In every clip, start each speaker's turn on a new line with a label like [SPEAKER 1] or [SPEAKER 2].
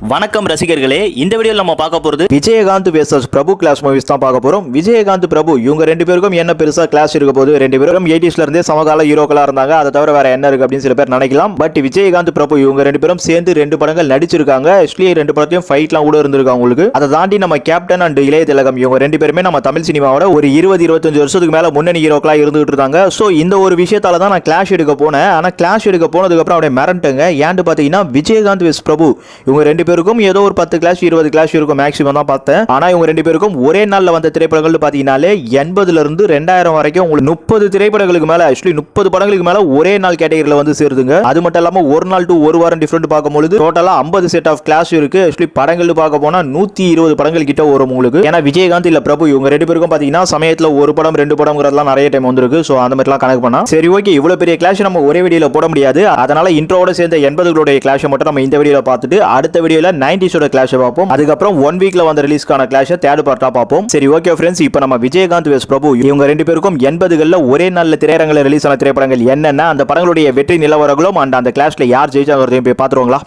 [SPEAKER 1] வணக்கம் ரசிகர்களே இந்த வீடியோவில் நம்ம பார்க்க போகிறது
[SPEAKER 2] Vijayakanth versus Prabhu class movies தான் பார்க்க போறோம். விஜயகாந்த் பிரபு இவங்க ரெண்டு பேருக்கும் என்ன பெருசா கிளாஸ் இருக்க போது ரெண்டு பேரும் எயிட்டிஸ்ல இருந்தே சமகால ஹீரோக்களா இருந்தாங்க. அதை தவிர வேற என்ன இருக்கு அப்படின்னு சில பேர் நினைக்கலாம். பட் விஜயகாந்த் பிரபு இவங்க ரெண்டு பேரும் சேர்ந்து ரெண்டு படங்கள் நடிச்சிருக்காங்க. ஆக்சுவலி ரெண்டு படத்தையும் ஃபைட்லாம் கூட இருந்திருக்காங்க உங்களுக்கு அதை தாண்டி நம்ம கேப்டன் அண்ட் இளைய திலகம் இவங்க ரெண்டு பேருமே நம்ம தமிழ் சினிமாவோட ஒரு இருபது இருபத்தஞ்சு வருஷத்துக்கு மேல முன்னணி ஹீரோக்களா இருந்துகிட்டு இருந்தாங்க ஸோ இந்த ஒரு விஷயத்தால தான் நான் கிளாஷ் எடுக்க போனேன். ஆனா கிளாஷ் எடுக்க போனதுக்கு அப்புறம் அப்படியே மிரண்டுங்க ஏன்னு பாத்தீங்கன்னா விஜயகாந்த் வெஸ் பிரபு இவங்க ரெண்டு பேருக்கும் ஏதோ ஒரு பத்து கிளாஸ் இருபது கிளாஸ் இருக்கும் மேக்ஸிமம் தான் பார்த்தேன். ஆனா இவங்க ரெண்டு பேருக்கும் ஒரே நாள்ல வந்த திரைப்படங்கள் பாத்தீங்கன்னாலே எண்பதுல இருந்து ரெண்டாயிரம் வரைக்கும் உங்களுக்கு முப்பது திரைப்படங்களுக்கு மேல ஆக்சுவலி முப்பது படங்களுக்கு மேல ஒரே நாள் கேட்டகரியில வந்து சேருதுங்க. அது மட்டும் இல்லாம ஒரு நாள் டு ஒரு வாரம் டிஃபரெண்ட் பார்க்கும்போது டோட்டலா ஐம்பது செட் ஆஃப் கிளாஸ் இருக்கு. ஆக்சுவலி படங்கள் பார்க்க போனா நூத்தி இருபது படங்கள் கிட்ட வரும் உங்களுக்கு. ஏன்னா விஜயகாந்த் இல்ல பிரபு இவங்க ரெண்டு பேருக்கும் பாத்தீங்கன்னா சமயத்துல ஒரு படம் ரெண்டு படம்ங்கிறதுலாம் நிறைய டைம் வந்திருக்கு. சோ அந்த மாதிரிலாம் கணக்கு பண்ணா. சரி ஓகே இவ்வளவு பெரிய கிளாஷ் நம்ம ஒரே வீடியோல போட முடியாது. அதனால இன்ட்ரோட சேர்ந்த எண்பதுகளுடைய கிளாஷை மட்டும் நம்ம இந்த வீடியோல பார்த்துட்டு அடுத்த வீடியோல நைன்டிஸோட கிளாஷை பார்ப்போம். அதுக்கப்புறம் ஒன் வீக்ல வந்த ரிலீஸ்க்கான கிளாஷை தேர்ட் பார்ட்டா பார்ப்போம். சரி ஓகே ஃப்ரெண்ட்ஸ் இப்போ நம்ம விஜயகாந்த் வெஸ் பிரபு. இவங்க ரெண்டு பேருக்கும் எண்பதுகளில் ஒரே நாளில் திரையரங்கில் ரிலீஸ் ஆன திரைப்படங்கள் என்னென்ன? அந்த படங்களுடைய வெற்றி நிலவரங்களும் அண்ட் அந்த கிளாஷ்ல யார் ஜெயிச்சாங்கிறதையும் போய் பார்த்துருவாங்களா?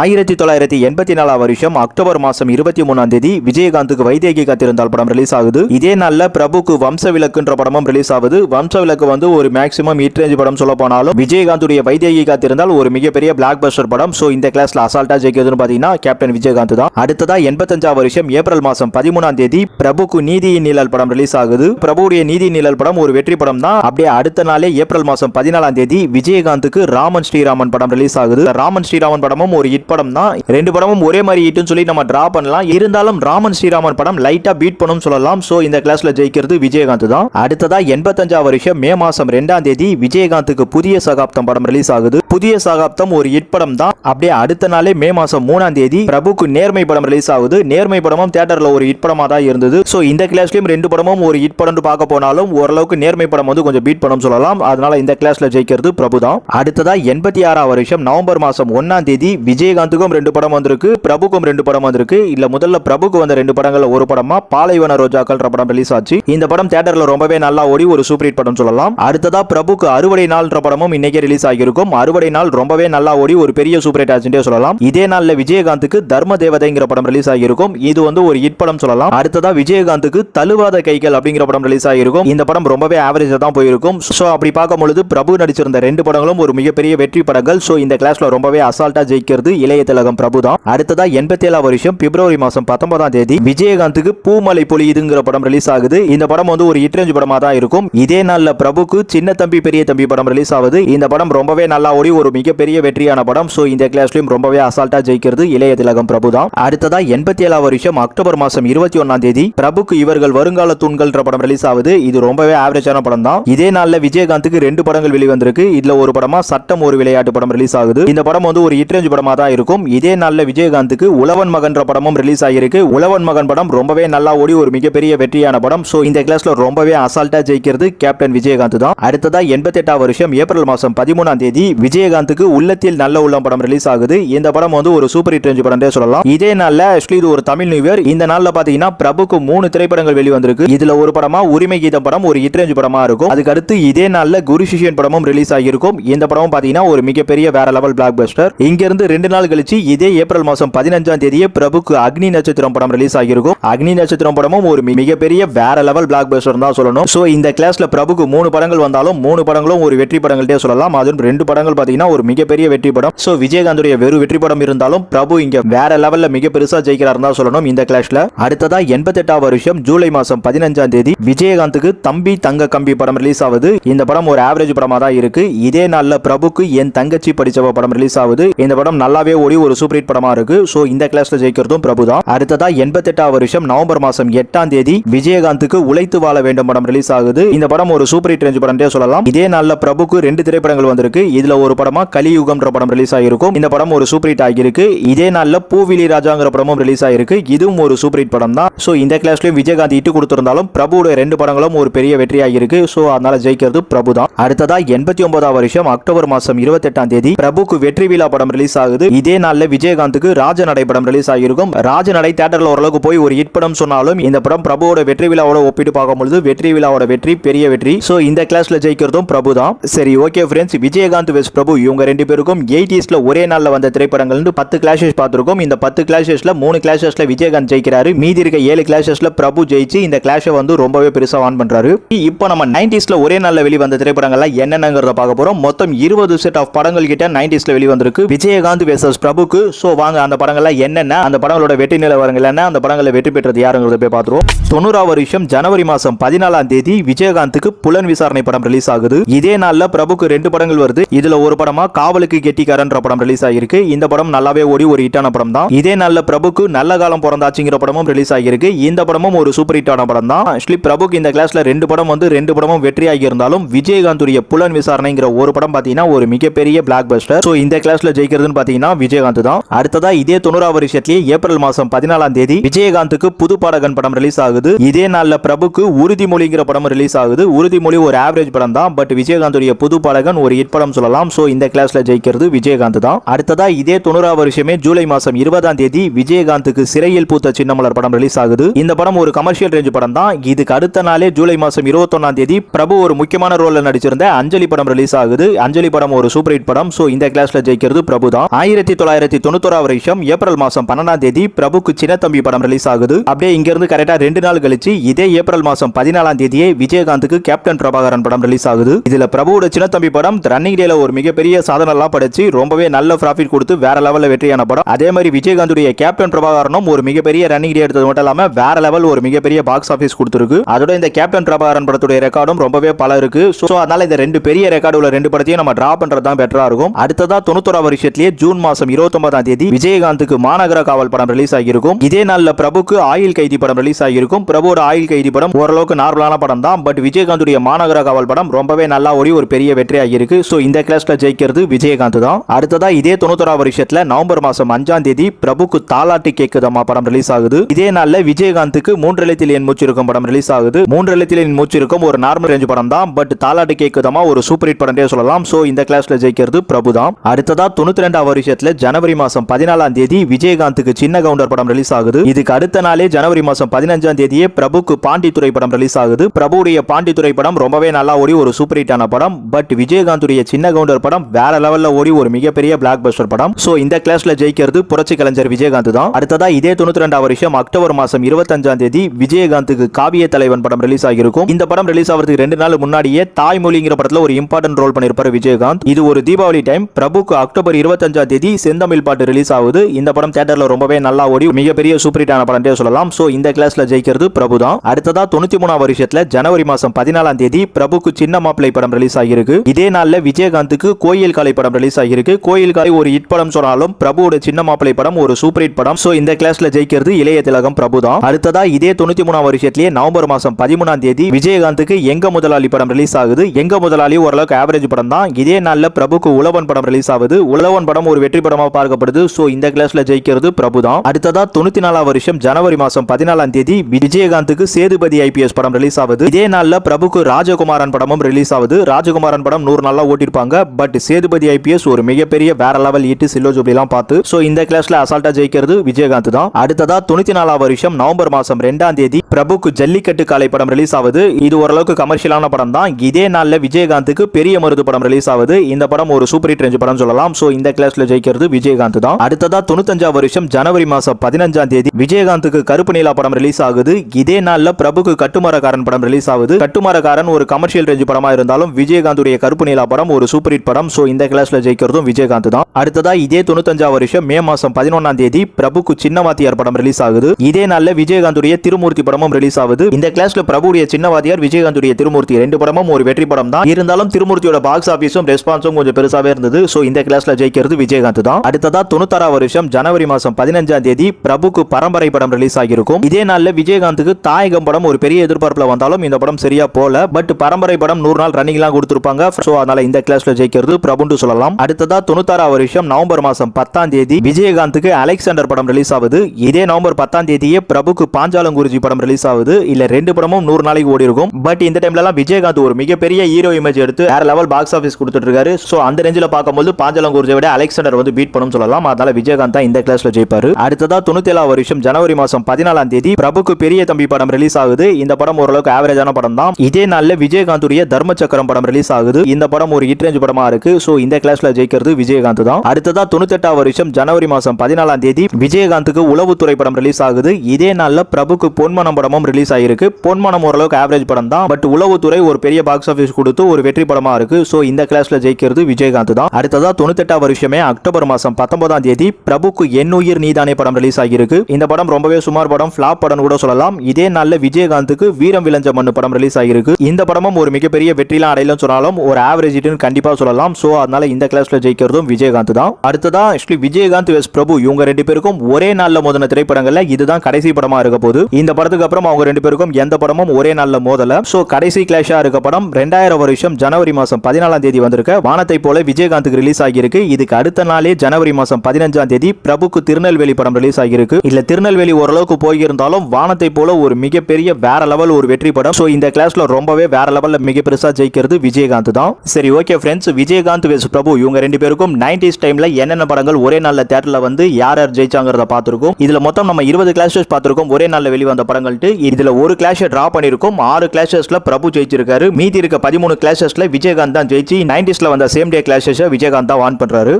[SPEAKER 2] ஆயிரத்தி தொள்ளாயிரத்தி எண்பத்தி நாலாம் வருஷம் அக்டோபர் மாசம் இருபத்தி மூணாம் தேதி விஜயகாந்துக்கு வைதேகி காத்திருந்தால் படம் ரிலீஸ் ஆகுது. இதே நாள்ல பிரபுக்கு வம்ச விளக்குன்ற படமும் ரிலீஸ் ஆகுது. வம்ச விளக்கு வந்து ஒரு மேக்ஸிமம் ஹிட் ரேஞ்ச் படம் சொல்ல போனாலும் விஜயகாந்துடைய வைதேகி காத்திருந்தால் ஒரு மிகப்பெரிய பிளாக் பஸ்டர் படம். சோ இந்த கிளாஸ்ல அசால்ட்டா ஜெயிக்கிறதுன்னு பாத்தீங்கன்னா கேப்டன் விஜயகாந்த் தான். அடுத்ததா எண்பத்தஞ்சாம் வருஷம் ஏப்ரல் மாசம் பதிமூணாம் தேதி பிரபுக்கு நீதியின் நிழல் படம் ரிலீஸ் ஆகுது. பிரபுடைய நீதி நிழல் படம் ஒரு வெற்றி படம் தான். அப்படியே அடுத்த நாளே ஏப்ரல் மாசம் பதினாலாம் தேதி விஜயகாந்துக்கு ராமன் ஸ்ரீராமன் படம் ரிலீஸ் ஆகுது. ராமன் ஸ்ரீராமன் படமும் ஒரு ஹிட் படம் தான் ரெண்டு படமும் ஒரே மாதிரி ஹிட்னு சொல்லி நம்ம ட்ரா பண்ணலாம். இருந்தாலும் ராமன் ஸ்ரீராமன் படம் லைட்டா பீட் பண்ணும் சொல்லலாம். சோ இந்த கிளாஸ்ல ஜெயிக்கிறது விஜயகாந்த் தான். அடுத்ததா எண்பத்தஞ்சாவது வருஷம் மே மாசம் ரெண்டாம் தேதி விஜயகாந்துக்கு புதிய சகாப்தம் படம் ரிலீஸ் ஆகுது. புதிய சகாப்தம் ஒரு ஹிட் படம் தான். அப்படியே அடுத்த நாளே மே மாசம் மூணாம் தேதி பிரபுக்கு நேர்மை படம் ரிலீஸ் ஆகுது. நேர்மை படமும் தியேட்டர்ல ஒரு ஹிட் படமா தான் இருந்தது. சோ இந்த கிளாஸ்லயும் ரெண்டு படமும் ஒரு ஹிட் படம் பார்க்க போனாலும் ஓரளவுக்கு நேர்மை படம் வந்து கொஞ்சம் பீட் பண்ணும் சொல்லலாம். அதனால இந்த கிளாஸ்ல ஜெயிக்கிறது பிரபு தான். அடுத்ததா எண்பத்தி ஆறாம் வருஷம் நவம்பர் மாசம் ஒன்னாம் தேதி விஜயகாந்துக்கும் ரெண்டு படம் வந்திருக்கு பிரபுக்கும் ரெண்டு படம் வந்திருக்கு. இல்ல முதல்ல பிரபுக்கு வந்த ரெண்டு படங்கள்ல ஒரு படமா பாலைவன ரோஜாக்கள்ன்ற படம் ரிலீஸ் ஆச்சு. இந்த படம் தியேட்டர்ல ரொம்பவே நல்லா ஓடி ஒரு சூப்பர் ஹிட் படம் சொல்லலாம். அடுத்ததா பிரபுக்கு அறுவடை நாள்ன்ற படமும் இன்னைக்கு ரிலீஸ் ஆகியிருக்கும். அறுவடை நாள் ரொம்பவே நல்லா ஓடி ஒரு பெரிய சூப்பர் ஹிட் ஆச்சுட்டே சொல்லலாம். இதே நாள்ல விஜயகாந்துக்கு தர்ம தேவதைங்கிற படம் ரிலீஸ் ஆகியிருக்கும். இது வந்து ஒரு ஹிட் படம் சொல்லலாம். அடுத்ததா விஜயகாந்துக்கு தழுவாத கைகள் அப்படிங்கிற படம் ரிலீஸ் ஆகியிருக்கும். இந்த படம் ரொம்பவே ஆவரேஜா தான் போயிருக்கும். சோ அப்படி பார்க்கும் பொழுது பிரபு நடிச்சிருந்த ரெண்டு படங்களும் ஒரு மிகப்பெரிய வெற்றி படங்கள். சோ இந்த கிளாஸ்ல ரொம்பவே அசால்ட்டா ஜெயிக்கிறது இளைய திலகம் பிரபுதான். அடுத்ததா எண்பத்தி ஏழாம் வருஷம் பிப்ரவரி மாசம் பத்தொன்பதாம் தேதி விஜயகாந்துக்கு பூமலை பொழியுதுங்கிற படம் ரிலீஸ் ஆகுது. இந்த படம் வந்து ஒரு இட்ரேஞ்ச் படமா தான் இருக்கும். இதே நாள்ல பிரபுக்கு சின்ன தம்பி பெரிய தம்பி படம் ரிலீஸ் ஆகுது. இந்த படம் ரொம்பவே நல்லா ஓடி ஒரு மிகப்பெரிய வெற்றியான படம். சோ இந்த கிளாஸ்லயும் ரொம்பவே அசால்ட்டா ஜெயிக்கிறது இளைய திலகம் பிரபு தான் அடுத்ததா எண்பத்தி ஏழாம் வருஷம் அக்டோபர் மாசம் இருபத்தி ஒன்னாம் தேதி பிரபுக்கு இவர்கள் வருங்கால தூண்கள்ன்ற படம் ரிலீஸ் ஆகுது. இது ரொம்பவே ஆவரேஜான படம் தான் இதே நாள்ல விஜயகாந்துக்கு ரெண்டு படங்கள் வெளிவந்திருக்கு. இதுல ஒரு படமா சட்டம் ஒரு விளையாட்டு படம் ரிலீஸ் ஆகுது. இந்த படம் வந்து ஒரு இட்ரேஞ்ச் படமா தான் இருக்கும். இதே நாளில் விஜயகாந்துக்கு உழவன் மகன்ற படமும் ரிலீஸ் ஆகியிருக்கு. உழவன் மகன் படம் ரொம்பவே நல்லா ஓடி ஒரு மிகப்பெரிய வெற்றியான படம். ஸோ இந்த கிளாஸ்ல ரொம்பவே அசால்ட்டா ஜெயிக்கிறது கேப்டன் விஜயகாந்த் தான். அடுத்ததா எண்பத்தி எட்டாம் வருஷம் ஏப்ரல் மாசம் பதிமூணாம் தேதி விஜயகாந்துக்கு உள்ளத்தில் நல்ல உள்ளம் படம் ரிலீஸ் ஆகுது. இந்த படம் வந்து ஒரு சூப்பர் ஹிட் படம் சொல்லலாம். இதே நாளில் ஆக்சுவலி இது ஒரு தமிழ் நியூ இயர் இந்த நாளில் பாத்தீங்கன்னா பிரபுக்கு மூணு திரைப்படங்கள் வெளிவந்திருக்கு. இதுல ஒரு படமா உரிமை கீதம் படம் ஒரு ஹிட் படமா இருக்கும். அதுக்கு அடுத்து இதே நாள்ல குரு சிஷியன் படமும் ரிலீஸ் ஆகியிருக்கும். இந்த படமும் பாத்தீங்கன்னா ஒரு மிகப்பெரிய வேற லெவல் பிளாக் பஸ்டர் இங்கிருந்து ரெண்டு நாள் கழிச்சு இதே ஏப்ரல் மாசம் பதினஞ்சாம் தேதியே பிரபுக்கு அக்னி நட்சத்திரம் படம் ரிலீஸ் ஆகியிருக்கும். அக்னி நட்சத்திரம் படமும் ஒரு மிகப்பெரிய வேற லெவல் பிளாக் பஸ்டர் தான் சொல்லணும். சோ இந்த கிளாஸ்ல பிரபுக்கு மூணு படங்கள் வந்தாலும் மூணு படங்களும் ஒரு வெற்றி படங்கள்டே சொல்லலாம். அதுவும் ரெண்டு படங்கள் பாத்தீங்கன்னா ஒரு மிகப்பெரிய வெற்றி படம். சோ விஜயகாந்துடைய வெறும் வெற்றி படம் இருந்தாலும் பிரபு இங்க வேற லெவல்ல மிக பெருசா ஜெயிக்கிறார் தான் சொல்லணும் இந்த கிளாஸ்ல அடுத்ததா எண்பத்தெட்டாவது வருஷம் ஜூலை மாசம் பதினஞ்சாம் தேதி விஜயகாந்துக்கு தம்பி தங்க கம்பி படம் ரிலீஸ் ஆகுது. இந்த படம் ஒரு ஆவரேஜ் படமா தான் இருக்கு. இதே நாள்ல பிரபுக்கு என் தங்கச்சி படிச்சவ படம் ரிலீஸ் ஆகுது. இந்த படம் நல்லாவே ஓடி ஒரு சூப்பர் ஹிட் படமா இருக்கு. சோ இந்த கிளாஸ்ல ஜெயிக்கிறதும் பிரபு தான் அடுத்ததா எண்பத்தெட்டாவது வருஷம் நவம்பர் மாசம் எட்டாம் தேதி விஜயகாந்துக்கு உழைத்து வாழ வேண்டும் படம் ரிலீஸ் ஆகுது. இந்த படம் ஒரு சூப்பர் ஹிட் ரேஞ்ச் படம் சொல்லலாம். இதே நாள்ல பிரபுக்கு ரெண்டு திரைப்படங்கள் வந்திருக்கு. இதுல ஒரு படமா கலியுகம்ன்ற படம் ரிலீஸ் ஆகிருக்கும் இந்த படம் ஒரு சூப்பர் ஹிட் ஆகியிருக்கு. இதே நாள்ல பூவிலி ராஜாங்கிற படமும் ரிலீஸ் ஆகிருக்கு இதுவும் ஒரு சூப்பர் ஹிட் படம் தான். சோ இந்த கிளாஸ்லயும் விஜயகாந்த் இட்டு கொடுத்திருந்தாலும் பிரபுவோட ரெண்டு படங்களும் ஒரு பெரிய வெற்றி ஆகியிருக்கு சோ அதனால ஜெயிக்கிறது பிரபு தான் அடுத்ததா எண்பத்தி ஒன்பதாம் வருஷம் அக்டோபர் மாசம் இருபத்தி எட்டாம் தேதி பிரபுக்கு வெற்றி விழா படம் ரிலீஸ் ஆகுது. இதே நாளில் விஜயகாந்துக்கு ராஜநடை படம் ரிலீஸ் ஆகியிருக்கும். ராஜநடை தேட்டரில் ஓரளவுக்கு போய் ஒரு ஹிட் படம் சொன்னாலும் இந்த படம் பிரபுவோட வெற்றி விழாவோட ஒப்பிட்டு பார்க்கும்பொழுது வெற்றி விழாவோட வெற்றி பெரிய வெற்றி. ஸோ இந்த கிளாஸ்ல ஜெயிக்கிறதும் பிரபு தான். சரி okay friends Vijayakanth vs Prabhu இவங்க ரெண்டு பேருக்கும் எயிட்டிஸ்ல ஒரே நாளில் வந்த திரைப்படங்கள் பத்து கிளாஷஸ் பார்த்துருக்கோம். இந்த பத்து கிளாஷஸ்ல மூணு கிளாஷஸ்ல விஜயகாந்த் ஜெயிக்கிறாரு. மீதி இருக்க ஏழு கிளாஷஸ்ல பிரபு ஜெயிச்சு இந்த கிளாஷை வந்து ரொம்பவே பெருசா ஆன் பண்றாரு. இப்போ நம்ம நைன்டிஸ்ல ஒரே நாளில் வெளிவந்த திரைப்படங்கள்லாம் என்னென்னங்கிறத பார்க்க போறோம். மொத்தம் இருபது செட் ஆஃப் படங்கள் கிட்ட நைன்டிஸ்ல வெளிவந்திருக்கு. விஜயகாந்த் வெர்சஸ் பிரபுக்கு ஸோ வாங்க அந்த படங்கள்லாம் என்னென்ன அந்த படங்களோட வெற்றி நிலவரங்கள் என்ன அந்த படங்களில் வெற்றி பெற்றது யாருங்கிறத போய் பார்த்துருவோம். தொண்ணூறாவது வருஷம் ஜனவரி மாதம் பதினாலாம் தேதி விஜயகாந்துக்கு புலன் விசாரணை படம் ரிலீஸ் ஆகுது. இதே நாளில் பிரபுக்கு ரெண்டு படங்கள் வருது. இதுல ஒரு படமா காவலுக்கு கெட்டிக்காரன்ற படம் ரிலீஸ் ஆகிருக்கு இந்த படம் நல்லாவே ஓடி ஒரு ஹிட்டான படம் தான். இதே நாள்ல பிரபுக்கு நல்ல காலம் பிறந்தாச்சுங்கிற படமும் ரிலீஸ் ஆகியிருக்கு. இந்த படமும் ஒரு சூப்பர் ஹிட்டான படம் தான். ஆக்சுவலி பிரபுக்கு இந்த கிளாஸ்ல ரெண்டு படம் வந்து ரெண்டு படமும் வெற்றி ஆகியிருந்தாலும் விஜயகாந்துடைய புலன் விசாரணைங்கிற ஒரு படம் பாத்தீங்கன்னா ஒரு மிகப்பெரிய பிளாக் பஸ்டர் ஸோ இந்த கிளாஸ்ல ஜெயிக்கிறதுன்னு பார்த்தீங்கன்னா விஜயகாந்த் தான் அடுத்ததா இதே தொண்ணூறாவது வருஷத்திலேயே ஏப்ரல் மாசம் பதினாலாம் தேதி விஜயகாந்துக்கு புது பாடகன் படம் ரிலீஸ் ஆகுது. இதே நாள்ல பிரபுக்கு உறுதிமொழிங்கிற படம் ரிலீஸ் ஆகுது. உறுதிமொழி ஒரு ஆவரேஜ் படம் தான். பட் விஜயகாந்துடைய புது பாடகன் ஒரு ஹிட் படம் சொல்லலாம். சோ இந்த கிளாஸ்ல ஜெயிக்கிறது விஜயகாந்த் தான் அடுத்ததா இதே தொண்ணூறாவது வருஷமே ஜூலை மாசம் இருபதாம் தேதி விஜயகாந்துக்கு சிறையில் பூத்த சின்னமலர் படம் ரிலீஸ் ஆகுது. இந்த படம் ஒரு கமர்ஷியல் ரேஞ்ச் படம் தான். இதுக்கு அடுத்த நாளே ஜூலை மாசம் இருபத்தொன்னாம் தேதி பிரபு ஒரு முக்கியமான ரோல்ல நடிச்சிருந்த அஞ்சலி படம் ரிலீஸ் ஆகுது. அஞ்சலி படம் ஒரு சூப்பர் ஹிட் படம். சோ இந்த கிளாஸ்ல ஜெயிக்கிறது பிரபு தான். ஆயிரத்தி தொள்ளாயிரத்தி தொண்ணூத்தோராவது வருஷம் ஏப்ரல் மாசம் பன்னெண்டாம் தேதி பிரபுக்கு சின்னத்தம்பி படம் ரிலீஸ் ஆகுது. அப்படியே இங்கிருந்து கரெக்டா ரெண்டு நாள் கழிச்சு இதே ஏப்ரல் மாசம் பதினாலாம் தேதியே விஜயகாந்துக்கு கேப்டன் பிரபாகரன் படம் ரிலீஸ் ஆகுது. இதுல பிரபுவோட சின்னத்தம்பி படம் ரன்னிங் டேல ஒரு மிகப்பெரிய சாதனை எல்லாம் படைச்சு ரொம்பவே நல்ல ப்ராஃபிட் கொடுத்து வேற லெவல்ல வெற்றியான படம். அதே மாதிரி விஜயகாந்துடைய கேப்டன் பிரபாகரனும் ஒரு மிகப்பெரிய ரன்னிங் டே எடுத்தது மட்டும் இல்லாம வேற லெவல் ஒரு மிகப்பெரிய பாக்ஸ் ஆபீஸ் கொடுத்துருக்கு. அதோட இந்த கேப்டன் பிரபாகரன் படத்துடைய ரெக்கார்டும் ரொம்பவே பல இருக்கு. சோ அதனால இந்த ரெண்டு பெரிய ரெக்கார்டு உள்ள ரெண்டு படத்தையும் நம்ம டிரா பண்றது தான் பெட்டரா இருக்கும். அடுத்ததா தொண்ணூத்தோரா வருஷத்திலேயே ஜூன் மாசம் இருபத்தி ஒன்பதாம் தேதி விஜயகாந்துக்கு மாநகர காவல் படம் ரிலீஸ் ஆகியிருக்கும். இதே நாளில் பிரபுக்கு ஆயில் கைதி படம் ரிலீஸ் ஆகியிருக்கும். பிரபுவோட ஆயில் கைதி படம் ஓரளவுக்கு நார்மலான படம் தான். பட் விஜயகாந்துடைய மாநகர காவல் படம் ரொம்பவே நல்லா ஓடி ஒரு பெரிய வெற்றி ஆகியிருக்கு ஸோ இந்த கிளாஸ்ல ஜெயிக்கிறது விஜயகாந்த் தான். அடுத்ததா இதே தொண்ணூத்தோரா வருஷத்துல நவம்பர் மாசம் அஞ்சாம் தேதி பிரபுக்கு தாலாட்டி கேக்குதம்மா படம் ரிலீஸ் ஆகுது. இதே நாள்ல விஜயகாந்துக்கு மூன்று எழுத்தில் என் மூச்சு இருக்கும் படம் ரிலீஸ் ஆகுது. மூன்று எழுத்தில் என் மூச்சு இருக்கும் ஒரு நார்மல் ரேஞ்ச் படம் தான். பட் தாலாட்டி கேக்குதம்மா ஒரு சூப்பர் ஹிட் படம் சொல்லலாம். ஸோ இந்த கிளாஸ்ல ஜெயிக்கிறது பிரபு தான். அடுத்ததா தொண்ணூத்தி ரெண்டாம் வருஷத்துல ஜனவரி மாசம் பதினாலாம் தேதி விஜயகாந்துக்கு சின்ன கவுண்டர் படம் ரிலீஸ் ஆகுது. இதுக்கு அடுத்த நாளே ஜனவரி மாசம் பதினஞ்சாம் தேதியே பிரபுக்கு பாண்டித்துறை படம் ரிலீஸ் ஆகுது. பிரபுடைய பாண்டித்துறை படம் ரொம்பவே நல்லா ஓடி ஒரு சூப்பர் ஹிட்டான படம். பட் விஜயகாந்துடைய சின்ன கவுண்டர் படம் வேற லெவல்ல ஓடி ஒரு மிகப்பெரிய பிளாக் பஸ்டர் படம். சோ இந்த கிளாஸ்ல ஜெயிக்கிறது புரட்சி கலைஞர் விஜயகாந்த் தான். அடுத்ததா இதே தொண்ணூத்தி ரெண்டாம் வருஷம் அக்டோபர் மாசம் இருபத்தஞ்சாம் தேதி விஜயகாந்துக்கு காவிய தலைவன் படம் ரிலீஸ் ஆகிருக்கும் இந்த படம் ரிலீஸ் ஆகிறதுக்கு ரெண்டு நாள் முன்னாடியே தாய்மொழிங்கிற படத்துல ஒரு இம்பார்ட்டன்ட் ரோல் பண்ணிருப்பாரு விஜயகாந்த். இது ஒரு தீபாவளி டைம் பிரபுக்கு அக்டோபர் இருபத்தஞ்சாம் தேதி செந்தமிழ் பாட்டு ரிலீஸ் ஆகுது. இந்த படம் தியேட்டர்ல ரொம்பவே நல்லா ஓடி மிகப்பெரிய சூப்பர் ஹிட்டான படம் சொல்லலாம். சோ இந்த கிளாஸ்ல ஜெயிக்கிறது பிரபு தான். அடுத்ததா தொண்ணூத்தி மூணாம் வருஷத்துல ஜனவரி மாசம் பதினாலாம் தேதி பிரபுக்கு சின்ன மாப்பிளை படம் ரிலீஸ் ஆகியிருக்கு. இதே நாள்ல விஜயகாந்துக்கு கோயில் காலை படம் ரிலீஸ் ஆகியிருக்கு. கோயில் காலை ஒரு ஹிட் படம் சொன்னாலும் பிரபுவோட சின்ன மாப்பிளை படம் ஒரு சூப்பர் ஹிட் படம். சோ இந்த கிளாஸ்ல ஜெயிக்கிறது இளைய திலகம் பிரபு தான். அடுத்ததா இதே தொண்ணூத்தி மூணாம் வருஷத்திலேயே நவம்பர் மாசம் பதிமூணாம் தேதி விஜயகாந்துக்கு எங்க முதலாளி படம் ரிலீஸ் ஆகுது. எங்க முதலாளி ஓரளவுக்கு ஆவரேஜ் படம் தான். இதே நாள்ல பிரபுக்கு உழவன் படம் ரிலீஸ் ஆகுது. உழவன் படம் ஒரு வெற்றி படமா பார்க்கப்படுது. ஸோ இந்த கிளாஸ்ல ஜெயிக்கிறது பிரபு தான் அடுத்ததா தொண்ணூத்தி நாலாம் வருஷம் ஜனவரி மாசம் பதினாலாம் தேதி விஜயகாந்துக்கு சேதுபதி ஐபிஎஸ் படம் ரிலீஸ் ஆகுது. இதே நாள்ல பிரபுக்கு ராஜகுமாரன் படமும் ரிலீஸ் ஆகுது. ராஜகுமாரன் படம் நூறு நாளா ஓட்டிருப்பாங்க. பட் சேதுபதி ஐபிஎஸ் ஒரு மிகப்பெரிய வேற லெவல் ஈட்டு சில்லோ ஜூப்ளி எல்லாம் பார்த்து. சோ இந்த கிளாஸ்ல அசால்ட்டா ஜெயிக்கிறது விஜயகாந்த் தான் அடுத்ததா தொண்ணூத்தி நாலாம் வருஷம் நவம்பர் மாசம் ரெண்டாம் தேதி பிரபுக்கு ஜல்லிக்கட்டு காலை படம் ரிலீஸ் ஆகுது. இது ஓரளவுக்கு கமர்ஷியலான படம் தான் இதே நாள்ல விஜயகாந்துக்கு பெரிய மருது படம் ரிலீஸ் ஆகுது. இந்த படம் ஒரு சூப்பர் ஹிட் ரேஞ்ச் படம் சொல்லலாம். ஸோ இந்த கிளாஸ்ல ஜெயிக்கிறது விஜயகாந்த் தான். அடுத்ததா தொண்ணூத்தஞ்சாம் வருஷம் ஜனவரி மாசம் பதினஞ்சாம் தேதி விஜயகாந்துக்கு கருப்பு நீலா படம் ரிலீஸ் ஆகுது. இதே நாள்ல பிரபுக்கு கட்டுமரக்காரன் படம் ரிலீஸ் ஆகுது. கட்டுமரக்காரன் ஒரு கமர்ஷியல் ரேஞ்ச் படமா இருந்தாலும் விஜயகாந்துடைய கருப்பு நீலா படம் ஒரு சூப்பர் ஹிட் படம். சோ இந்த கிளாஸ்ல ஜெயிக்கிறதும் விஜயகாந்த் தான். அடுத்ததா இதே தொண்ணூத்தஞ்சாம் வருஷம் மே மாசம் பதினொன்னாம் தேதி பிரபுக்கு சின்னவாத்தியார் படம் ரிலீஸ் ஆகுது. இதே நாள்ல விஜயகாந்துடைய திருமூர்த்தி படமும் ரிலீஸ் ஆகுது. இந்த கிளாஸ்ல பிரபுடைய சின்னவாதியார் விஜயகாந்துடைய திருமூர்த்தி ரெண்டு படமும் ஒரு வெற்றி படம் தான். இருந்தாலும் திருமூர்த்தியோட பாக்ஸ் ஆபீஸும் ரெஸ்பான்ஸும் கொஞ்சம் பெருசாவே இருந்தது. சோ இந்த கிளாஸ்ல ஜெயிக்கிறது விஜயகாந்த் தான் அடுத்ததா தொண்ணூத்தாறாவது வருஷம் ஜனவரி மாசம் பதினஞ்சாம் தேதி பிரபுக்கு பரம்பரை படம் ரிலீஸ் ஆகியிருக்கும். இதே நாளில் விஜயகாந்துக்கு தாயகம் படம் ஒரு பெரிய எதிர்பார்ப்பில் வந்தாலும் இந்த படம் சரியா போல பட் பரம்பரை படம் நூறு நாள் ரன்னிங் எல்லாம் கொடுத்திருப்பாங்க. அதனால இந்த கிளாஸ்ல ஜெயிக்கிறது பிரபுன்னு சொல்லலாம். அடுத்ததா தொண்ணூத்தாறாவது வருஷம் நவம்பர் மாசம் பத்தாம் தேதி விஜயகாந்துக்கு அலெக்சாண்டர் படம் ரிலீஸ் ஆகுது. இதே நவம்பர் பத்தாம் தேதியே பிரபுக்கு பாஞ்சாலங்குருஜி படம் ரிலீஸ் ஆகுது. இல்ல ரெண்டு படமும் நூறு நாளைக்கு ஓடி இருக்கும் பட் இந்த டைம்ல எல்லாம் விஜயகாந்த் ஒரு மிகப்பெரிய ஹீரோ இமேஜ் எடுத்து வேற லெவல் பாக்ஸ் ஆஃபீஸ் கொடுத்துட்டு இருக்காரு. சோ அந்த ரேஞ்சில் பார்க்கும்போது பாஞ்சாலங்குருஜை விட அலெக்சாண்டர் வந்து வந்து பீட் பண்ணும் சொல்லலாம். அதனால விஜயகாந்த் தான் இந்த கிளாஸ்ல ஜெயிப்பாரு. அடுத்ததா தொண்ணூத்தி ஏழாவது வருஷம் ஜனவரி மாசம் பதினாலாம் தேதி பிரபுக்கு பெரிய தம்பி படம் ரிலீஸ் ஆகுது. இந்த படம் ஓரளவுக்கு ஆவரேஜான படம் தான். இதே நாள்ல விஜயகாந்துடைய தர்ம சக்கரம் படம் ரிலீஸ் ஆகுது. இந்த படம் ஒரு ஹிட் ரேஞ்ச் படமா இருக்கு. சோ இந்த கிளாஸ்ல ஜெயிக்கிறது விஜயகாந்த் தான். அடுத்ததா தொண்ணூத்தி வருஷம் ஜனவரி மாசம் பதினாலாம் தேதி விஜயகாந்துக்கு உளவுத்துறை படம் ரிலீஸ் ஆகுது. இதே நாள்ல பிரபுக்கு பொன்மனம் படமும் ரிலீஸ் ஆகிருக்கு பொன்மனம் ஓரளவுக்கு ஆவரேஜ் படம் தான். பட் உளவுத்துறை ஒரு பெரிய பாக்ஸ் ஆஃபீஸ் கொடுத்து ஒரு வெற்றி படமா இருக்கு. சோ இந்த கிளாஸ்ல ஜெயிக்கிறது விஜயகாந்த் தான். அடுத்ததா தொண்ணூத்தெட்டாவது வருஷமே அக்டோபர் மாசம் பத்தொன்பதாம் தேதி பிரபுக்கு என் உயிர் நீதானே படம் ரிலீஸ் ஆகியிருக்கு. இந்த படம் ரொம்பவே சுமார் படம் ஃபிளாப் படம் கூட சொல்லலாம். இதே நாளில் விஜயகாந்துக்கு வீரம் விளைஞ்ச மண்ணு படம் ரிலீஸ் ஆகியிருக்கு. இந்த படமும் ஒரு மிகப்பெரிய வெற்றிலாம் அடையலன்னு சொன்னாலும் ஒரு ஆவரேஜ் ஹிட்னு சொல்லலாம். சோ அதனால இந்த கிளாஸ்ல ஜெயிக்கிறதும் விஜயகாந்த் தான். அடுத்ததா ஆக்சுவலி விஜயகாந்த் வெஸ் பிரபு இவங்க ரெண்டு பேருக்கும் ஒரே நாளில் மோதின திரைப்படங்கள்ல இதுதான் கடைசி படமா இருக்க போது இந்த படத்துக்கு அப்புறம் அவங்க ரெண்டு பேருக்கும் எந்த படமும் ஒரே நாளில் மோதல. சோ கடைசி கிளாஷா இருக்க படம் ரெண்டாயிரம் வருஷம் ஜனவரி மாசம் பதினாலாம் தேதி வந்திருக்க. வானத்தை போல விஜயகாந்துக்கு ரிலீஸ் ஆகியிருக்கு. இதுக்கு அடுத்த நாள் ஜனவரி மாசம் பதினஞ்சாம் தேதி பிரபுக்கு திருநெல்வேலி படம் ரிலீஸ் ஆகியிருக்கு. இல்ல திருநெல்வேலி ஓரளவுக்கு போயிருந்தாலும் வானத்தை போல ஒரு மிகப்பெரிய வேற லெவல் ஒரு வெற்றி படம். சோ இந்த கிளாஸ்ல ரொம்பவே வேற லெவல்ல மிக பெருசா ஜெயிக்கிறது விஜயகாந்த் தான். சரி okay friends Vijayakanth vs Prabhu இவங்க ரெண்டு பேருக்கும் நைன்டிஸ் டைம்ல என்னென்ன படங்கள் ஒரே நாள்ல தேட்டர்ல வந்து யார் யார் ஜெயிச்சாங்கிறத பார்த்துருக்கோம். இதுல மொத்தம் நம்ம இருபது கிளாஷஸ் பார்த்துருக்கோம். ஒரே நாள்ல வெளிவந்த படங்கள்ட்டு. இதுல ஒரு கிளாஷை டிரா பண்ணிருக்கோம் ஆறு கிளாஷஸ்ல பிரபு ஜெயிச்சிருக்காரு. மீதி இருக்க பதிமூணு கிளாஷஸ்ல விஜயகாந்த் தான் ஜெயிச்சு நைன்டிஸ்ல வந்த சேம் டே கிளாஷஸ் விஜயகாந்த் தான் வான் பண்றாரு.